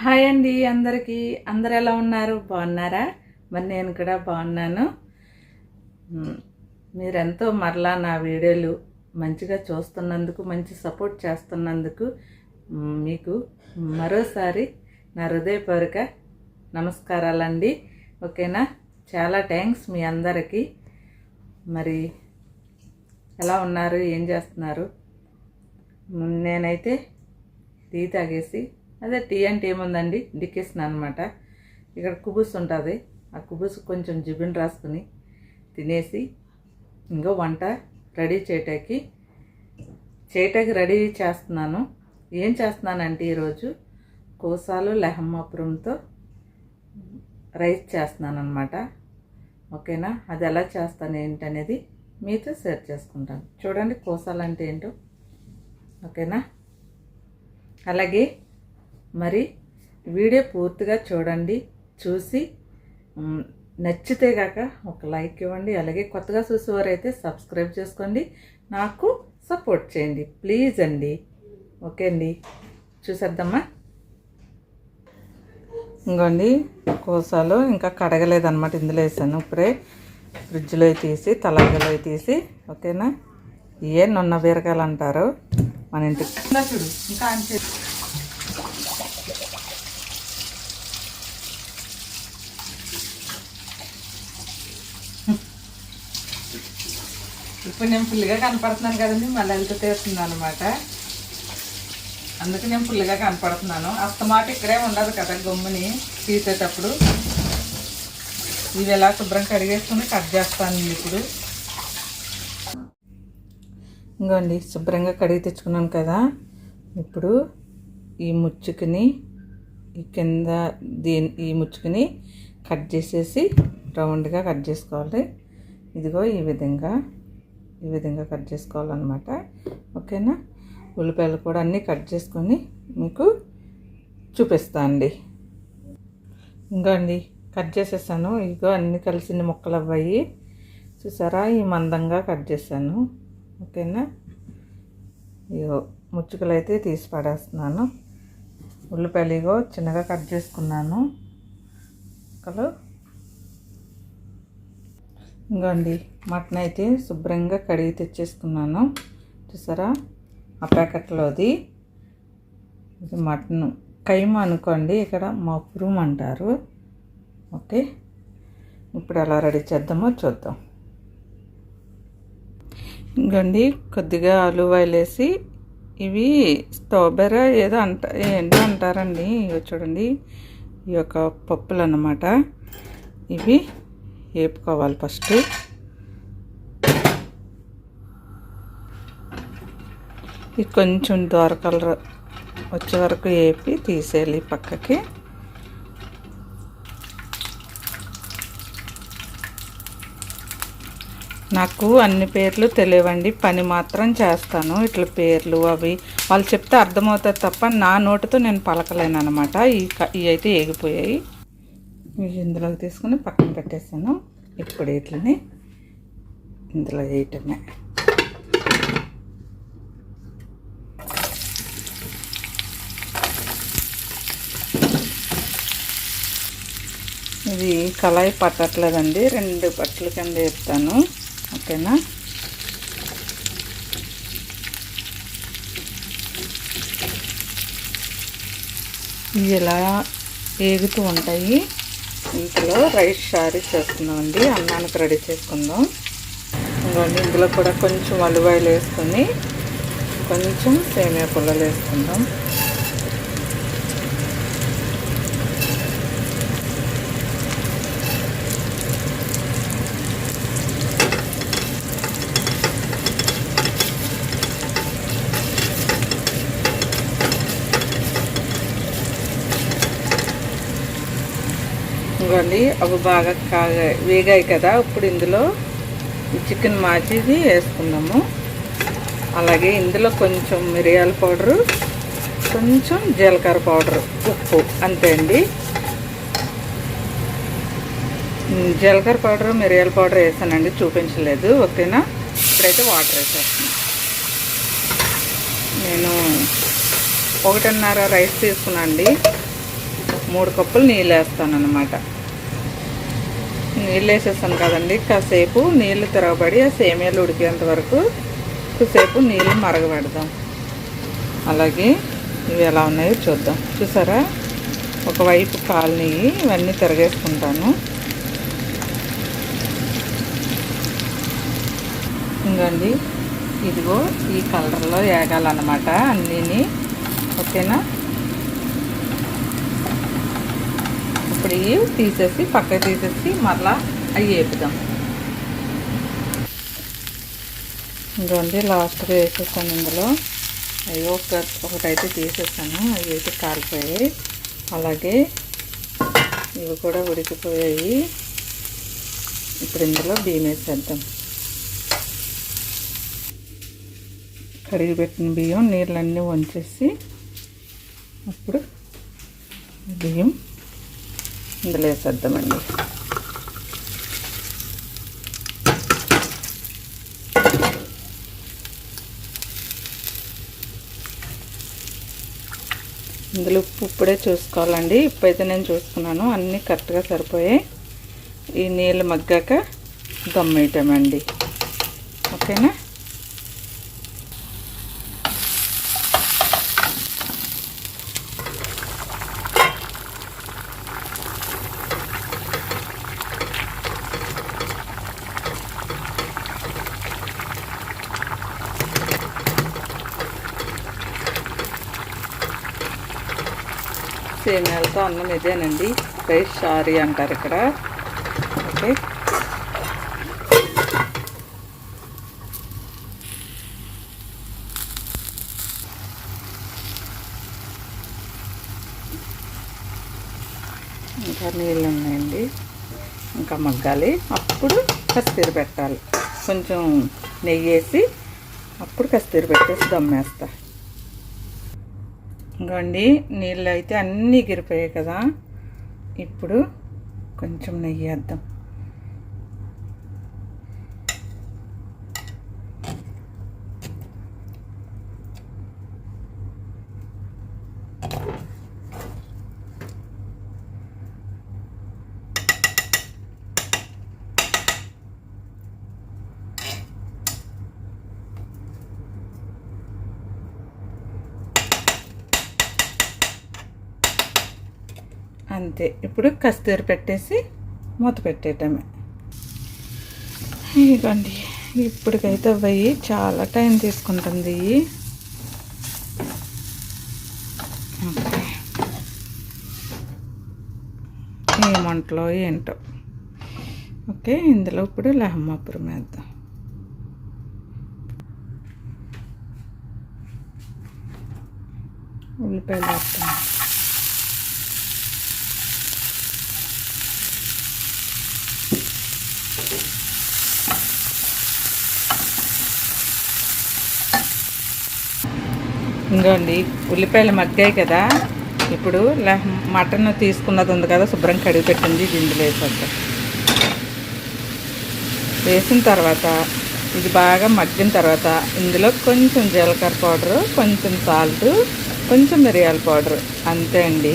Hi అండి అందరికీ. అందరు ఎలా ఉన్నారు? బాగున్నారా? మరి నేను కూడా బాగున్నాను. మీరెంతో మరలా నా వీడియోలు మంచిగా చూస్తున్నందుకు మంచి సపోర్ట్ చేస్తున్నందుకు మీకు మరోసారి నా హృదయపూర్వక నమస్కారాలండి. ఓకేనా? చాలా థ్యాంక్స్ మీ అందరికీ. మరి ఎలా ఉన్నారు? ఏం చేస్తున్నారు? నేనైతే టీ తాగేసి అదే టీ అంటే ఏముందండి? డిక్కేసిన అనమాట ఇక్కడ కుబుస్ ఉంటుంది. ఆ కుబుస్ కొంచెం జిబిన్ రాసుకుని తినేసి ఇంకో వంట రెడీ చేయటానికి చేయటానికి రెడీ చేస్తున్నాను. ఏం చేస్తున్నానంటే ఈరోజు కోసాలు లెహమ్మాపురంతో రైస్ చేస్తున్నాను అనమాట ఓకేనా? అది ఎలా చేస్తాను ఏంటనేది మీతో షేర్ చేసుకుంటాను. చూడండి కోసాలు అంటే ఏంటో. ఓకేనా? అలాగే మరి వీడియో పూర్తిగా చూడండి చూసి నచ్చితే కాక ఒక లైక్ ఇవ్వండి అలాగే కొత్తగా చూసేవారైతే సబ్స్క్రైబ్ చేసుకోండి నాకు సపోర్ట్ చేయండి ప్లీజ్ అండి. ఓకే అండి. చూసేద్దామా? ఇంకోండి కోసాలు ఇంకా కడగలేదన్నమాట ఇందులో వేసాను ఇప్పుడే. ఫ్రిడ్జ్లో తీసి తలాగలో తీసి ఓకేనా? ఏ నున్న బీరకాయలు అంటారు మన ఇంటికి చూడు ఇంకా అంతే ఇప్పుడు నేను ఫుల్గా కనపడుతున్నాను కదండి మళ్ళీ ఎంత తీస్తుంది అనమాట అందుకే నేను ఫుల్గా కనపడుతున్నాను. అస్తమాట ఇక్కడే ఉండదు కదా గమ్ముని తీసేటప్పుడు. ఇవి ఎలా శుభ్రం కడిగేసుకుని కట్ చేస్తాను ఇప్పుడు. ఇంకోండి శుభ్రంగా కడిగి తెచ్చుకున్నాను కదా. ఇప్పుడు ఈ ముచ్చుకుని ఈ కింద దీని ఈ ముచ్చుకుని కట్ చేసేసి రౌండ్గా కట్ చేసుకోవాలి. ఇదిగో ఈ విధంగా. ఈ విధంగా కట్ చేసుకోవాలన్నమాట. ఓకేనా? ఉల్లిపాయలు కూడా అన్నీ కట్ చేసుకొని మీకు చూపిస్తా అండి. ఇంకా అండి కట్ చేసేసాను. ఇగో అన్నీ కలిసిన ముక్కలు అవ్వాయి. చూసారా? ఈ మందంగా కట్ చేశాను. ఓకేనా? ఇగో ముచ్చుకలు అయితే తీసి పడేస్తున్నాను. ఉల్లిపాయలు ఇగో చిన్నగా కట్ చేసుకున్నాను. ముక్కలు ఇంకోండి మటన్ అయితే శుభ్రంగా కడిగి తెచ్చేసుకున్నాను. చూసారా? ఆ ప్యాకెట్లోది ఇది మటన్. కైమ అనుకోండి ఇక్కడ మఫ్రూమ్ అంటారు. ఓకే? ఇప్పుడు ఎలా రెడీ చేద్దామో చూద్దాం. ఇంకోండి కొద్దిగా ఆలువాయిలు వేసి ఇవి స్ట్రాబెర్రీ ఏదో అంట ఏంటో అంటారండి. ఇవి చూడండి ఈ యొక్క పప్పులు అన్నమాట. ఇవి వేపుకోవాలి ఫస్ట్. ఇది కొంచెం దోర కలర్ వచ్చే వరకు వేపి తీసేయాలి పక్కకి. నాకు అన్ని పేర్లు తెలియవండి పని మాత్రం చేస్తాను. ఇట్ల పేర్లు అవి వాళ్ళు చెప్తే అర్థమవుతుంది తప్ప నా నోటితో నేను పలకలేను అనమాట ఈ ఇవి అయితే ఏగిపోయాయి. ఇందులోకి తీసుకుని పక్కన పెట్టేసాను. ఇప్పుడు వీటిని ఇందులో వేయటమే. ఇది కళాయి పట్టట్లేదండి. రెండు పట్ల కింద వేస్తాను ఓకేనా? ఇవి ఇలా ఏగుతూ ఉంటాయి. ఇంట్లో రైస్ షారీ చేస్తున్నామండి అన్నానికి రెడీ చేసుకుందాం. ఇంకోండి ఇందులో కూడా కొంచెం అలువాయిలు వేసుకొని కొంచెం సేమియా పుల్లలు వేసుకుందాం. చూడండి అవి బాగా కాగా వేగాయి కదా. ఇప్పుడు ఇందులో చికెన్ మాచిది వేసుకున్నాము అలాగే ఇందులో కొంచెం మిరియాల పౌడరు కొంచెం జీలకర్ర పౌడరు ఉప్పు అంతే అండి. జీలకర్ర పౌడర్ మిరియాల పౌడర్ వేసానండి. చూపించలేదు. ఓకేనా? ఇప్పుడైతే వాటర్ వేసేస్తాను నేను ఒకటిన్నర రైస్ తీసుకున్నాను అండి మూడు కప్పులు నీళ్ళు వేస్తాను అనమాట నీళ్ళు వేసేస్తాను కదండి. కాసేపు నీళ్ళు తిరగబడి ఆ సేమియాలు ఉడికేంత వరకు కాసేపు నీళ్ళు మరగబెడదాం. అలాగే ఇవి ఎలా ఉన్నాయో చూద్దాం. చూసారా? ఒకవైపు కాలనీ ఇవన్నీ తిరగేసుకుంటాను. ఇంకండి ఇదిగో ఈ కలర్లో వేగాలన్నమాట అన్నీని. ఓకేనా? ఇప్పుడు ఇవి తీసేసి పక్కకి తీసేసి మరలా అవి వేపుదాం ఇంకోండి లాస్ట్గా వేసేసాను ఇందులో. అవి ఒక ఒకటైతే తీసేసాను. అవి అయితే కాలిపోయాయి అలాగే ఇవి కూడా ఉడికిపోయాయి. ఇప్పుడు ఇందులో బియ్యం వేసేద్దాం. కడిగి పెట్టిన బియ్యం నీళ్ళన్నీ వంచేసి అప్పుడు బియ్యం ఇందులో వేసేద్దామండి. ఇందులో ఉప్పు ఇప్పుడే చూసుకోవాలండి. ఉప్పు అయితే నేను చూసుకున్నాను. అన్నీ కరెక్ట్గా సరిపోయాయి. ఈ నీళ్ళు మగ్గాక దమ్మేయటమండి ఓకేనా? సేమియాలతో అన్నం ఇదేనండి రైస్ షారీ అంటారు ఇక్కడ. ఓకే. ఇంకా నీళ్ళు ఉన్నాయండి. ఇంకా మగ్గాలి. అప్పుడు కస్తీరు పెట్టాలి. కొంచెం నెయ్యి వేసి అప్పుడు కస్తీరు పెట్టేసి దమ్మేస్తా. ఇంకోండి నీళ్ళు అయితే అన్నీ ఎగిరిపోయాయి కదా. ఇప్పుడు కొంచెం నెయ్యి వేద్దాం. అంతే. ఇప్పుడు కస్తూరి పెట్టేసి మూత పెట్టేయటమే. ఇదిగోండి. ఇప్పటికైతే అవ్వయి చాలా టైం తీసుకుంటుంది. ఏమంటలో ఏంటో. ఓకే ఇందులో ఇప్పుడు లహమ్మాపురం వేద్దాం. ఉల్లిపాయలు వేస్తాం ఇంకోండి ఉల్లిపాయలు మగ్గాయి కదా. ఇప్పుడు మటన్ తీసుకున్నది ఉంది కదా శుభ్రం కడిగి పెట్టింది గింజలు వేసేద్దాం. వేసిన తర్వాత ఇది బాగా మగ్గిన తర్వాత ఇందులో కొంచెం జీలకర్ర పౌడరు కొంచెం సాల్ట్ కొంచెం మిరియాల పౌడర్. అంతే అండి.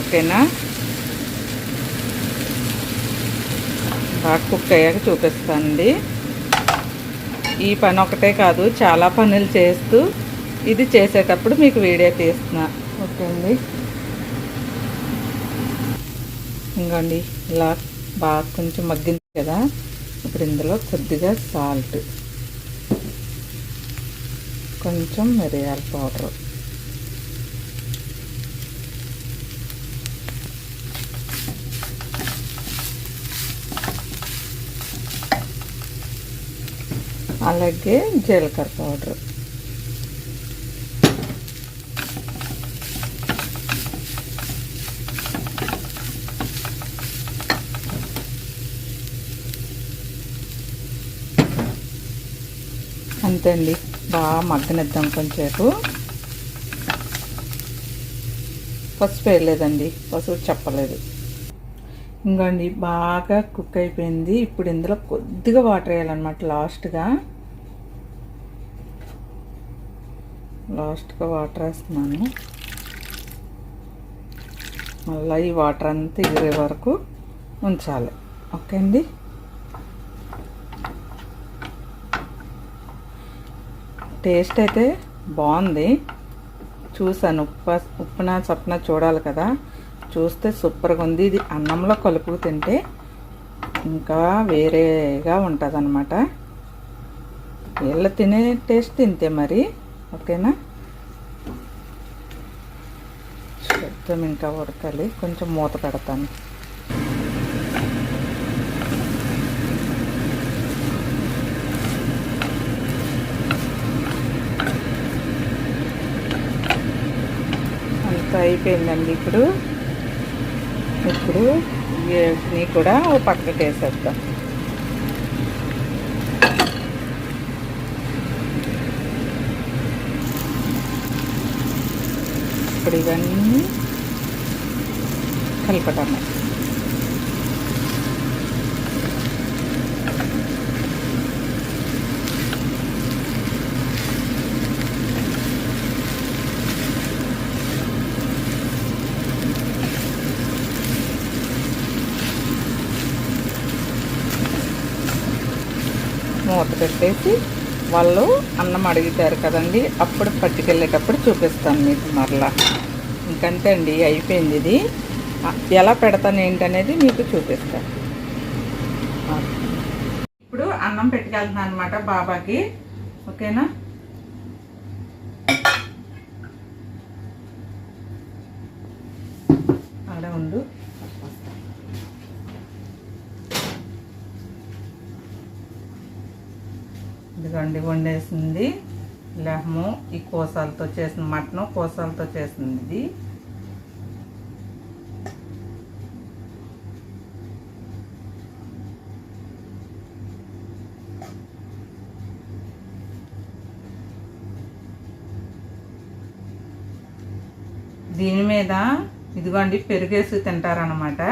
ఓకేనా? బాగా కుక్ అయ్యాక చూపిస్తానండి. ఈ పని ఒకటే కాదు చాలా పనులు చేస్తూ ఇది చేసేటప్పుడు మీకు వీడియో తీస్తున్నా. ఓకే అండి. ఇంకోండి ఇలా బాగా కొంచెం మగ్గింది కదా ఇప్పుడు ఇందులో కొద్దిగా సాల్ట్ కొంచెం మిరియాల పౌడర్. అలాగే జీలకర్ర పౌడర్. అంతే అండి. బాగా మగ్గనిద్దాం కొంచెంసేపు. పసుపు వేయలేదండి. పసుపు చెప్పలేదు. ఇంకోండి బాగా కుక్ అయిపోయింది. ఇప్పుడు ఇందులో కొద్దిగా వాటర్ వేయాలన్నమాట లాస్ట్గా. లాస్ట్గా వాటర్ వేస్తున్నాను. మళ్ళీ ఈ వాటర్ అంతా ఇరే వరకు ఉంచాలి. ఓకే అండి? టేస్ట్ అయితే బాగుంది. చూసాను ఉప్పు ఉప్పున చప్పున చూడాలి కదా. చూస్తే సూపర్గా ఉంది. ఇది అన్నంలో కలుపు తింటే ఇంకా వేరేగా ఉంటుంది అనమాట వీళ్ళు తినే టేస్ట్ తింతే మరి. ఓకేనా? శబ్దం ఇంకా ఉడకాలి. కొంచెం మూత పెడతాను అంత అయిపోయిందండి ఇప్పుడు. ఇప్పుడు వీటిని కూడా ఓ పక్కకి వేసేద్దాం. ఇప్పుడు ఇవన్నీ కలపటమే మూత పెట్టేసి వాళ్ళు అన్నం అడుగుతారు కదండి అప్పుడు పట్టుకెళ్ళేటప్పుడు చూపిస్తాను మీకు మరలా. ఇంకంతే అండి అయిపోయింది ఇది. ఎలా పెడతాను ఏంటనేది మీకు చూపిస్తాను. ఇప్పుడు అన్నం పెట్టుకెళ్తున్నాను అనమాట బాబాకి. ఓకేనా? అలా ఉండు. వండి వండేసింది. లెహము ఈ కోసాలతో చేసిన మటన్ కోసాలతో చేసింది ఇది. దీని మీద ఇదిగోండి పెరుగేసి తింటారనమాట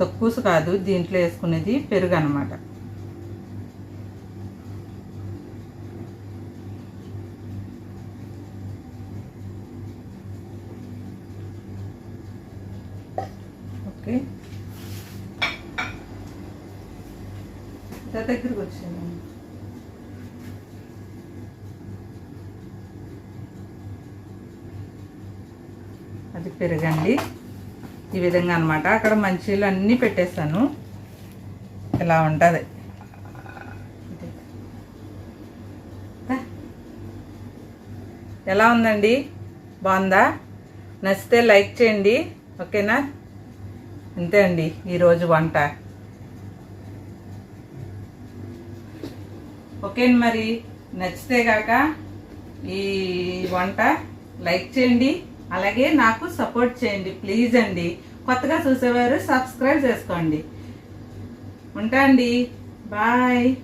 దక్కుసు కాదు దీంట్లో వేసుకునేది పెరుగు అనమాట ఓకే ఇంకా దగ్గరికి వచ్చాను. అది పెరగండి. ఈ విధంగా అనమాట అక్కడ మంచీలు అన్నీ పెట్టేస్తాను ఇలా ఉంటుంది? ఎలా ఉందండి? బాగుందా? నచ్చితే లైక్ చేయండి. ఓకేనా? అంతే అండి. ఈరోజు వంట. ఓకే మరి. నచ్చితే గాక ఈ వంట లైక్ చేయండి. అలాగే నాకు సపోర్ట్ చేయండి ప్లీజ్ అండి. కొత్తగా చూసేవారు సబ్స్క్రైబ్ చేసుకోండి. ఉంటా అండి. బాయ్.